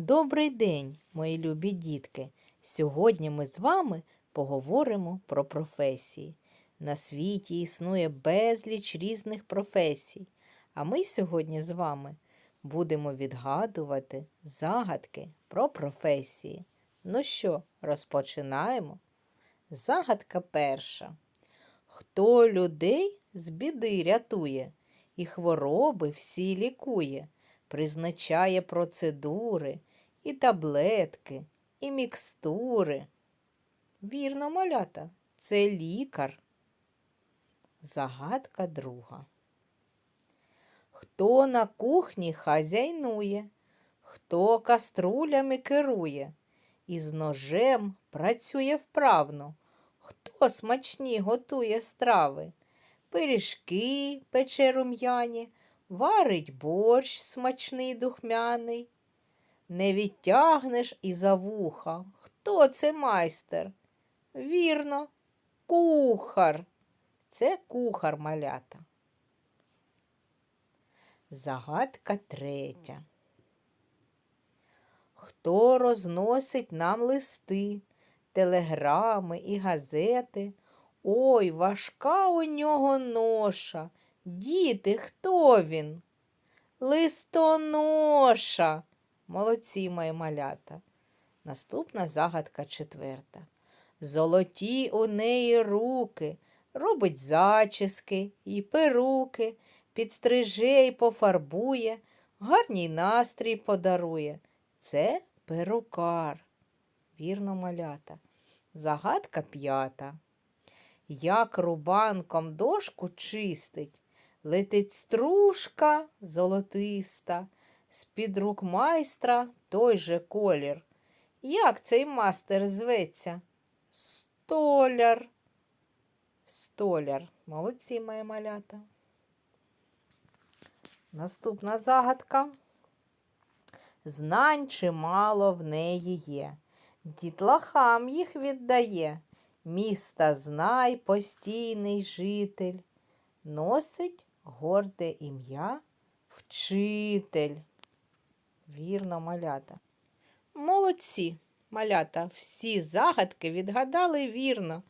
Добрий день, мої любі дітки! Сьогодні ми з вами поговоримо про професії. На світі існує безліч різних професій, а ми сьогодні з вами будемо відгадувати загадки про професії. Ну що, розпочинаємо? Загадка перша. Хто людей з біди рятує і хвороби всі лікує, призначає процедури, і таблетки, і мікстури. Вірно, малята, це лікар. Загадка друга. Хто на кухні хазяйнує, хто каструлями керує, і з ножем працює вправно, хто смачні готує страви, пиріжки пече рум'яні, варить борщ смачний духмяний. Не відтягнеш і за вуха. Хто це майстер? Вірно, кухар. Це кухар малята. Загадка третя. Хто розносить нам листи, телеграми і газети? Ой, важка у нього ноша. Діти, хто він? Листоноша. Молодці мої малята. Наступна загадка четверта. Золоті у неї руки, робить зачіски і перуки, підстриже й пофарбує, гарній настрій подарує. Це перукар. Вірно, малята. Загадка п'ята. Як рубанком дошку чистить, летить стружка золотиста, з-під рук майстра той же колір. Як цей мастер зветься? Столяр. Столяр. Молодці мої малята. Наступна загадка. Знань чимало в неї є. Дітлахам їх віддає. Міста знай постійний житель. Носить горде ім'я вчитель. Вірно, малята. Молодці, малята, всі загадки відгадали вірно.